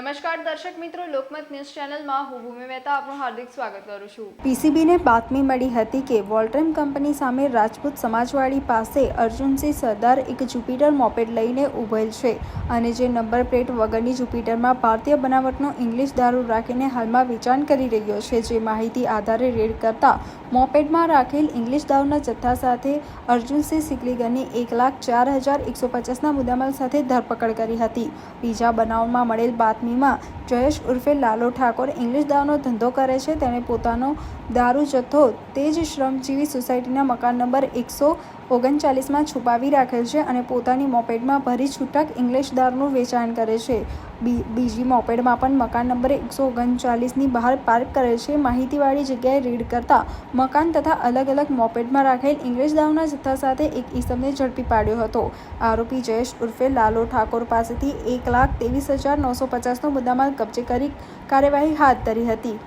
નમસ્કાર દર્શક મિત્રો, લોકમત ન્યૂઝ ચેનલમાં હું ભૂમિ મહેતા આપનું હાર્દિક સ્વાગત કરું છું. પીસીબીને બાતમી મળી હતી કે વોલ્ટ્રેમ કંપની સામે રાજપૂત સમાજવાડી પાસે અર્જુનસિંહ સરદાર એક જુપિટર મોપેડ લઈને ઉભેલ છે અને જે નંબર પ્લેટ વગરની જુપિટરમાં ભારતીય બનાવટનો ઇંગ્લિશ દારૂ રાખીને હાલમાં વેચાણ કરી રહ્યો છે. જે માહિતી આધારે રેડ કરતા મોપેડમાં રાખેલ ઇંગ્લિશ દારૂના જથ્થા સાથે અર્જુનસિંહ સિકલીગરની એક લાખ ચાર હજાર એકસો પચાસના મુદ્દામાલ સાથે ધરપકડ કરી હતી. બીજા બનાવમાં મળેલ 你们 જયેશ ઉર્ફે લાલો ઠાકોર ઇંગ્લિશ દાવનો ધંધો કરે છે. તેણે પોતાનો દારૂ જથ્થો તે જ શ્રમજીવી સોસાયટીના મકાન નંબર એકસો ઓગણચાલીસમાં છુપાવી રાખેલ છે અને પોતાની મોપેડમાં ભરી છૂટક ઇંગ્લિશ દારૂનું વેચાણ કરે છે. બીજી મોપેડમાં પણ મકાન નંબર એકસો ઓગણચાલીસની બહાર પાર્ક કરેલ છે. માહિતીવાળી જગ્યાએ રેડ કરતા મકાન તથા અલગ અલગ મોપેડમાં રાખેલ ઇંગ્લિશ દારૂના જથ્થા સાથે એક ઈસમને ઝડપી પાડ્યો હતો. આરોપી જયેશ ઉર્ફે લાલો ઠાકોર પાસેથી એક લાખ ત્રેવીસ હજાર નવસો પચાસનો મુદ્દામાલ કબજે કરી કાર્યવાહી હાથ ધરી હતી.